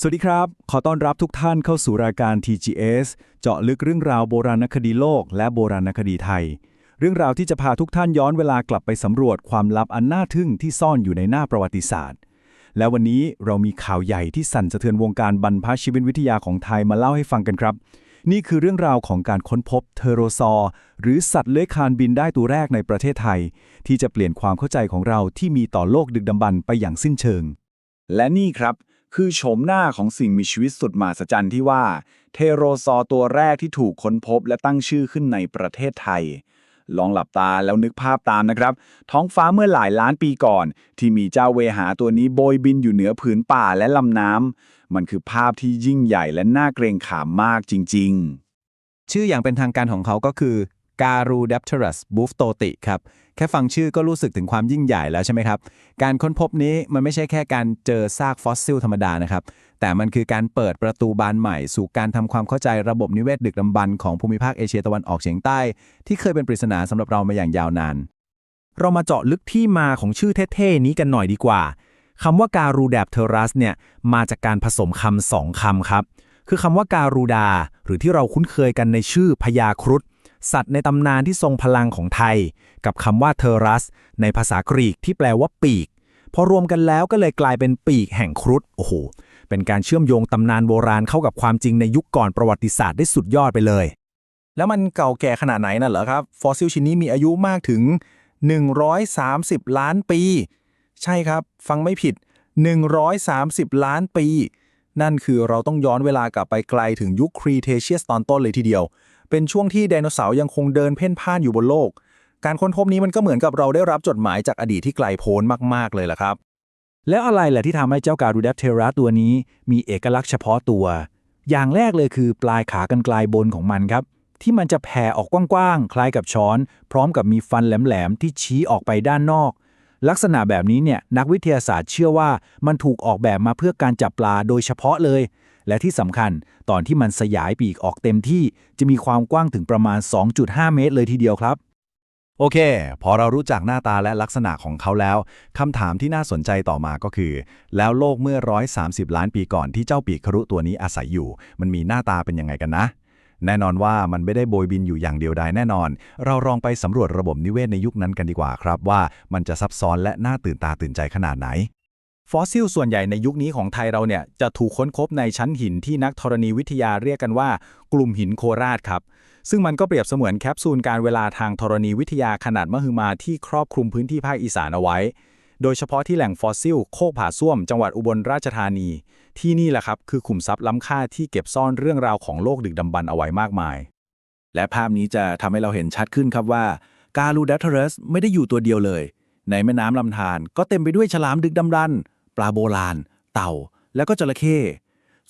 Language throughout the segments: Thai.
สวัสดีครับ ขอต้อนรับทุกท่านเข้าสู่รายการ TGS เจาะลึกเรื่องราวโบราณคดีโลก และโบราณคดีไทย เรื่องราวที่จะพาทุกท่านย้อนเวลากลับไปสำรวจความลับอันน่าทึ่งที่ซ่อนอยู่ในหน้าประวัติศาสตร์ และวันนี้เรามีข่าวใหญ่ที่สั่นสะเทือนวงการบรรพชีวิตวิทยาของไทยมาเล่าให้ฟังกันครับ นี่คือเรื่องราวของการค้นพบเทโรซอร์หรือสัตว์เลื้อยคลานบินได้ตัวแรกในประเทศไทย ที่จะเปลี่ยนความเข้าใจของเราที่มีต่อโลกดึกดำบรรพ์ไปอย่างสิ้นเชิง และนี่ครับ คือโฉมหน้าของสิ่งมีชีวิตสุดมหัศจรรย์ที่ว่า เทโรซอร์ตัวแรกที่ถูกค้นพบและตั้งชื่อขึ้นในประเทศไทย ลองหลับตาแล้วนึกภาพตามนะครับ ท้องฟ้าเมื่อหลายล้านปีก่อน ที่มีเจ้าเวหาตัวนี้โบยบินอยู่เหนือผืนป่าและลำน้ำมันคือภาพที่ยิ่งใหญ่และน่าเกรงขามมากจริง ๆ ชื่ออย่างเป็นทางการของเขาก็คือ Garu d a p t e r u s b u f t o t i ครับ แค่ฟังชื่อก็รู้สึกถึงความยิ่งใหญ่แล้วใช่ไหมครับ การค้นพบนี้มันไม่ใช่แค่การเจอซากฟอสซิลธรรมดานะครับ แต่มันคือการเปิดประตูบานใหม่ สู่การทำความเข้าใจระบบนิเวศดึกดำบรรพ์ของภูมิภาคเอเชียตะวันออกเฉียงใต้ ที่เคยเป็นปริศนาสำหรับเรามาอย่างยาวนาน เรามาเจาะลึกที่มาของชื่อเท่ๆนี้กันหน่อยดีกว่าคำว่าการูแดบเทอรัสเนี่ยมาจากการผสมคำสองคำครับ คือคำว่าการูดา หรือที่เราคุ้นเคยกันในชื่อพญาครุฑ สัตว์ในตำนานที่ทรงพลังของไทย กับคำว่าเทอรัส ในภาษากรีกที่แปลว่าปีก พอรวมกันแล้วก็เลยกลายเป็นปีกแห่งครุฑโอ้โห เป็นการเชื่อมโยงตำนานโบราณเข้ากับความจริงในยุคก่อนประวัติศาสตร์ได้สุดยอดไปเลย แล้วมันเก่าแก่ขนาดไหนน่ะเหรอครับ ฟอสซิลชิ้นนี้มีอายุมากถึง 130 ล้านปี ใช่ครับ ฟังไม่ผิด 130 ล้านปี นั่นคือเราต้องย้อนเวลากลับไปไกลถึงยุคครีเทเชียสตอนต้นเลยทีเดียว เป็นช่วงที่ไดโนเสาร์ยังคงเดินเพ่นพ่านอยู่บนโลก การค้นพบนี้มันก็เหมือนกับเราได้รับจดหมายจากอดีตที่ไกลโพ้นมากๆเลยล่ะครับ แล้วอะไรแหละที่ทำให้เจ้าการูดัปเทราตัวนี้ มีเอกลักษณ์เฉพาะตัว อย่างแรกเลยคือปลายขากรรไกลบนของมันครับ ที่มันจะแผ่ออกกว้างๆคล้ายกับช้อน พร้อมกับมีฟันแหลมๆที่ชี้ออกไปด้านนอก ลักษณะแบบนี้เนี่ยนักวิทยาศาสตร์เชื่อว่ามันถูกออกแบบมาเพื่อการจับปลาโดยเฉพาะเลย และที่สำคัญตอนที่มันสยายปีกออกเต็มที่จะมีความกว้างถึงประมาณ 2.5 เมตรเลยทีเดียวครับ โอเค พอเรารู้จักหน้าตาและลักษณะของเขาแล้วคำถามที่น่าสนใจต่อมาก็คือ แล้วโลกเมื่อ 130 ล้านปีก่อนที่เจ้าปีกครุตัวนี้อาศัยอยู่ มันมีหน้าตาเป็นยังไงกันนะ แน่นอนว่ามันไม่ได้โบยบินอยู่อย่างเดียวดายแน่นอน เราลองไปสำรวจระบบนิเวศในยุคนั้นกันดีกว่าครับว่ามันจะซับซ้อนและน่าตื่นตาตื่นใจขนาดไหน ฟอสซิลส่วนใหญ่ในยุคนี้ของไทยเราเนี่ยจะถูกค้นพบในชั้นหินที่นักธรณีวิทยาเรียกกันว่า กลุ่มหินโคราชครับ ซึ่งมันก็เปรียบเสมือนแคปซูลการเวลาทางธรณีวิทยาขนาดมหึมาที่ครอบคลุมพื้นที่ภาคอีสานเอาไว้ โดยเฉพาะที่แหล่งฟอสซิล โคกผาส้วม จังหวัดอุบลราชธานี ที่นี่แหละครับคือขุมทรัพย์ล้ำค่าที่เก็บซ่อนเรื่องราวของโลกดึกดำบรรพ์เอาไว้มากมาย และภาพนี้จะทำให้เราเห็นชัดขึ้นครับว่า การูดัตเทอรัสไม่ได้อยู่ตัวเดียวเลย ในแม่น้ำลำธารก็เต็มไปด้วยฉลามดึกดำรันปลาโบราณ เต่า แล้วก็จระเข้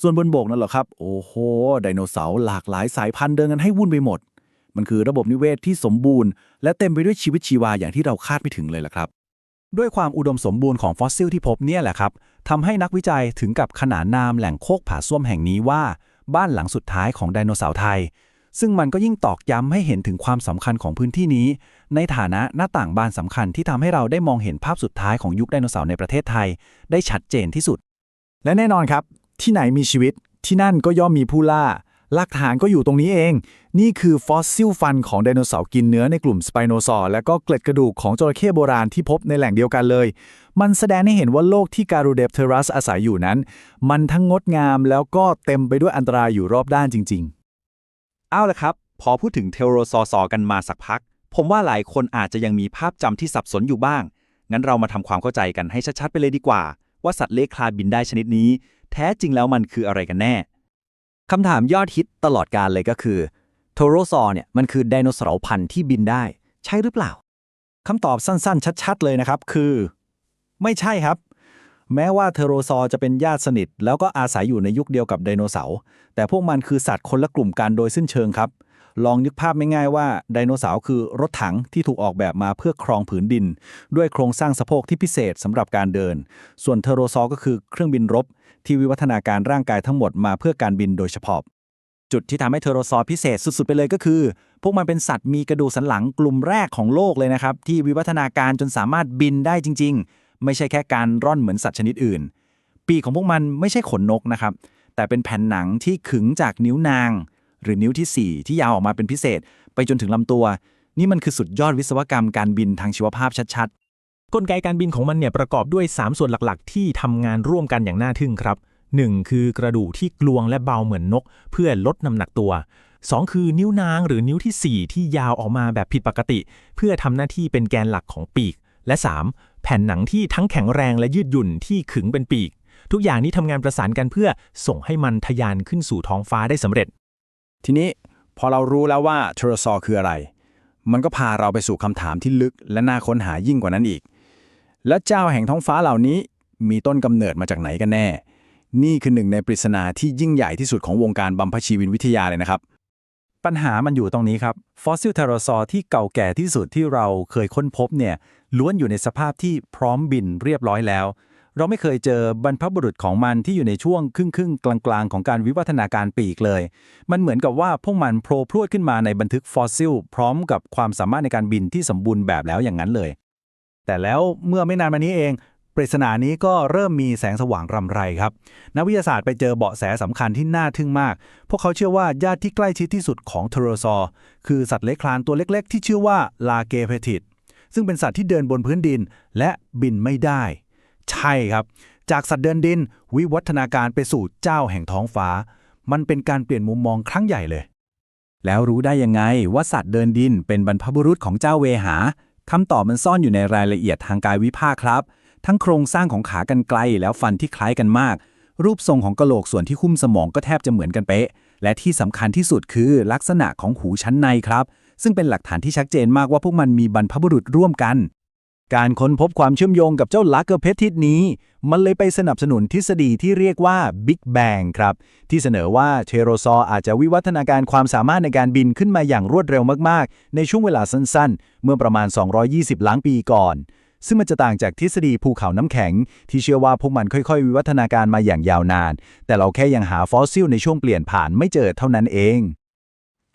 ส่วนบนบกนั่นเหรอครับ โอ้โห ไดโนเสาร์หลากหลายสายพันธุ์เดินกันให้วุ่นไปหมด มันคือระบบนิเวศที่สมบูรณ์ และเต็มไปด้วยชีวิตชีวาอย่างที่เราคาดไม่ถึงเลยล่ะครับ ด้วยความอุดมสมบูรณ์ของฟอสซิลที่พบเนี่ยแหละครับทำให้นักวิจัยถึงกับขนานนามแหล่งโคกผาส้วมแห่งนี้ว่า บ้านหลังสุดท้ายของไดโนเสาร์ไทย ซึ่งมันก็ยิ่งตอกย้ำให้เห็นถึงความสำคัญของพื้นที่นี้ ในฐานะหน้าต่างบานสำคัญที่ทำให้เราได้มองเห็นภาพสุดท้ายของยุคไดโนเสาร์ในประเทศไทย ได้ชัดเจนที่สุด และแน่นอนครับ ที่ไหนมีชีวิตที่นั่นก็ย่อมมีผู้ล่า หลักฐานก็อยู่ตรงนี้เอง นี่คือฟอสซิลฟันของไดโนเสาร์กินเนื้อในกลุ่มสไปโนซอร์และก็เกล็ดกระดูกของจระเข้โบราณที่พบในแหล่งเดียวกันเลย มันแสดงให้เห็นว่าโลกที่การูเดปเทรัสอาศัยอยู่นั้น มันทั้งงดงามแล้วก็เต็มไปด้วยอันตรายอยู่รอบด้านจริง ๆ เอาละครับ พอพูดถึงเทโรซอซอกันมาสักพัก ผมว่าหลายคนอาจจะยังมีภาพจำที่สับสนอยู่บ้าง งั้นเรามาทำความเข้าใจกันให้ชัดๆไปเลยดีกว่า ว่าสัตว์เลื้อยคลานบินได้ชนิดนี้ แท้จริงแล้วมันคืออะไรกันแน่ คำถามยอดฮิตตลอดการเลยก็คือโทโรซอร์เนี่ยมันคือไดโนเสาร์พันธุ์ที่บินได้ ใช่หรือเปล่าคำตอบสั้น ๆ ชัด ๆ เลยนะครับ คือ ไม่ใช่ครับ แม้ว่าเทโรซอร์จะเป็นญาติสนิท แล้วก็อาศัยอยู่ในยุคเดียวกับไดโนเสาร์แต่พวกมันคือสัตว์คนละกลุ่มกันโดยสิ้นเชิงครับ ลองนึกภาพไม่ง่ายว่าไดโนเสาร์คือรถถังที่ถูกออกแบบมาเพื่อครองผืนดิน ด้วยโครงสร้างสะโพกที่พิเศษสำหรับการเดิน ส่วนเทโรซอร์ก็คือเครื่องบินรบ ที่วิวัฒนาการร่างกายทั้งหมดมาเพื่อการบินโดยเฉพาะ จุดที่ทำให้เทโรซอร์พิเศษสุดๆไปเลยก็คือ พวกมันเป็นสัตว์มีกระดูกสันหลังกลุ่มแรกของโลกเลยนะครับที่วิวัฒนาการจนสามารถบินได้จริง ๆ ไม่ใช่แค่การร่อนเหมือนสัตว์ชนิดอื่น ปีกของพวกมันไม่ใช่ขนนกนะครับแต่เป็นแผ่นหนังที่ขึงจากนิ้วนาง หรือนิ้วที่ 4 ที่ยาวออกมาเป็นพิเศษ ไปจนถึงลำตัว นี่มันคือสุดยอดวิศวกรรมการบินทางชีวภาพชัดๆ กลไกการบินของมันเนี่ยประกอบด้วย 3 ส่วนหลักๆ ที่ทำงานร่วมกันอย่างน่าทึ่งครับ 1. คือกระดูกที่กลวงและเบาเหมือนนก เพื่อลดน้ำหนักตัว 2. คือนิ้วนางหรือนิ้วทีสี่4 ที่ยาวออกมาแบบผิดปกติ เพื่อทำหน้าที่เป็นแกนหลักของปีก และ 3. แผ่นหนังที่ทั้งแข็งแรงและยืดหยุ่นที่ขึงเป็นปีก ทุกอย่างนี้ทำงานประสานกันเพื่อส่งให้มันทะยานขึ้นสู่ท้องฟ้าได้สำเร็จ ทีนี้พอเรารู้แล้วว่าเทโรซอคืออะไร มันก็พาเราไปสู่คำถามที่ลึกและน่าค้นหายิ่งกว่านั้นอีก และเจ้าแห่งท้องฟ้าเหล่านี้มีต้นกำเนิดมาจากไหนกันแน่ นี่คือหนึ่งในปริศนาที่ยิ่งใหญ่ที่สุดของวงการบัมพชีวินวิทยาเลยนะครับ ปัญหามันอยู่ตรงนี้ครับ ฟอสซิลเทโรซอที่เก่าแก่ที่สุดที่เราเคยค้นพบเนี่ยล้วนอยู่ในสภาพที่พร้อมบินเรียบร้อยแล้ว เราไม่เคยเจอบรรพบุรุษของมันที่อยู่ในช่วงครึ่งครึ่งๆกลางๆ ของการวิวัฒนาการปีกเลย มันเหมือนกับว่าพวกมันโผล่พรวดขึ้นมาในบันทึกฟอสซิล พร้อมกับความสามารถในการบินที่สมบูรณ์แบบแล้วอย่างนั้นเลย แต่แล้วเมื่อไม่นานมานี้เองปริศนานี้ก็เริ่มมีแสงสว่างรำไรครับ นักวิทยาศาสตร์ไปเจอเบาะแสสำคัญที่น่าทึ่งมาก พวกเขาเชื่อว่าญาติที่ใกล้ชิดที่สุดของเทโรซอร์คือสัตว์เลื้อยคลานตัวเล็ก ๆ ที่ชื่อว่าลาเกเพทิตซึ่งเป็นสัตว์ที่เดินบนพื้นดินและบินไม่ได้ ใช่ครับ จากสัตว์เดินดิน วิวัฒนาการไปสู่เจ้าแห่งท้องฟ้า มันเป็นการเปลี่ยนมุมมองครั้งใหญ่เลย แล้วรู้ได้ยังไงว่าสัตว์เดินดินเป็นบรรพบุรุษของเจ้าเวหาคำตอบมันซ่อนอยู่ในรายละเอียดทางกายวิภาคครับ ทั้งโครงสร้างของขากันไกลแล้วฟันที่คล้ายกันมาก รูปทรงของกะโหลกส่วนที่คุ้มสมองก็แทบจะเหมือนกันเป๊ะ และที่สำคัญที่สุดคือลักษณะของหูชั้นในครับ ซึ่งเป็นหลักฐานที่ชัดเจนมากว่าพวกมันมีบรรพบุรุษร่วมกัน การค้นพบความเชื่อมโยงกับเจ้าลักเกอร์เพทิสนี้ มันเลยไปสนับสนุนทฤษฎีที่เรียกว่า Big Bang ครับ ที่เสนอว่าเทโรซอร์อาจจะวิวัฒนาการความสามารถในการบินขึ้นมาอย่างรวดเร็วมากๆ ในช่วงเวลาสั้นๆ เมื่อประมาณ 220 ล้านปีก่อน ซึ่งมันจะต่างจากทฤษฎีภูเขาน้ำแข็ง ที่เชื่อว่าพวกมันค่อยๆ วิวัฒนาการมาอย่างยาวนาน แต่เราแค่ยังหาฟอสซิลในช่วงเปลี่ยนผ่านไม่เจอเท่านั้นเอง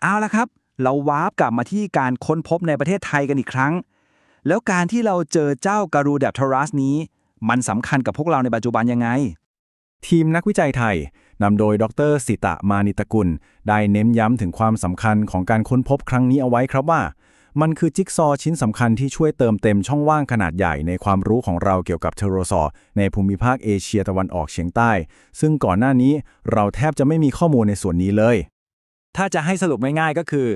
เอาละครับ เราวาร์ปกลับมาที่การค้นพบในประเทศไทยกันอีกครั้ง แล้วการที่เราเจอเจ้าการูแดปทรัสนี้ มันสำคัญกับพวกเราในปัจจุบันยังไง ทีมนักวิจัยไทยนำโดยดรสิตะมานิตกุล ได้เน้นย้ำถึงความสำคัญของการค้นพบครั้งนี้เอาไว้ครับว่า มันคือจิ๊กซอว์ชิ้นสำคัญที่ช่วยเติมเต็มช่องว่างขนาดใหญ่ในความรู้ของเราเกี่ยวกับเทโรซอร์ในภูมิภาคเอเชียตะวันออกเฉียงใต้ ซึ่งก่อนหน้านี้เราแทบจะไม่มีข้อมูลในส่วนนี้เลย ถ้าจะให้สรุปง่ายๆก็คือ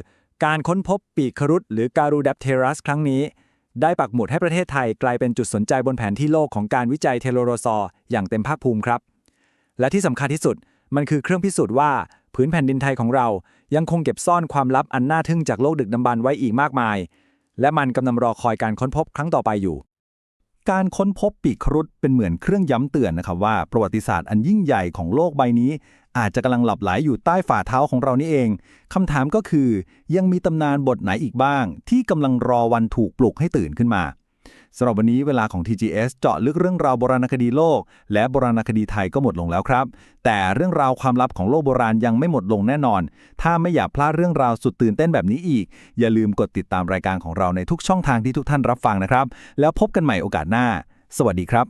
การค้นพบปีกครุฑหรือการูแดปเทรัสครั้งนี้ ได้ปักหมุดให้ประเทศไทยกลายเป็นจุดสนใจบนแผนที่โลกของการวิจัยเทโลโรซอร์อย่างเต็มภาคภูมิครับ และที่สำคัญที่สุดมันคือเครื่องพิสูจน์ว่าพื้นแผ่นดินไทยของเรา ยังคงเก็บซ่อนความลับอันน่าทึ่งจากโลกดึกดำบรรพ์ไว้อีกมากมาย และมันกำลังรอคอยการค้นพบครั้งต่อไปอยู่ การค้นพบปีกครุฑเป็นเหมือนเครื่องย้ำเตือนนะครับว่าประวัติศาสตร์อันยิ่งใหญ่ของโลกใบนี้ อาจจะกำลังหลับไหลอยู่ใต้ฝ่าเท้าของเรานี่เองคำถามก็คือ ยังมีตำนานบทไหนอีกบ้าง ที่กำลังรอวันถูกปลุกให้ตื่นขึ้นมา สำหรับวันนี้เวลาของ TGS เจาะลึกเรื่องราวโบราณคดีโลก และโบราณคดีไทยก็หมดลงแล้วครับ แต่เรื่องราวความลับของโลกโบราณยังไม่หมดลงแน่นอน ถ้าไม่อยากพลาดเรื่องราวสุดตื่นเต้นแบบนี้อีก อย่าลืมกดติดตามรายการของเราในทุกช่องทางที่ทุกท่านรับฟังนะครับ แล้วพบกันใหม่โอกาสหน้า สวัสดีครับ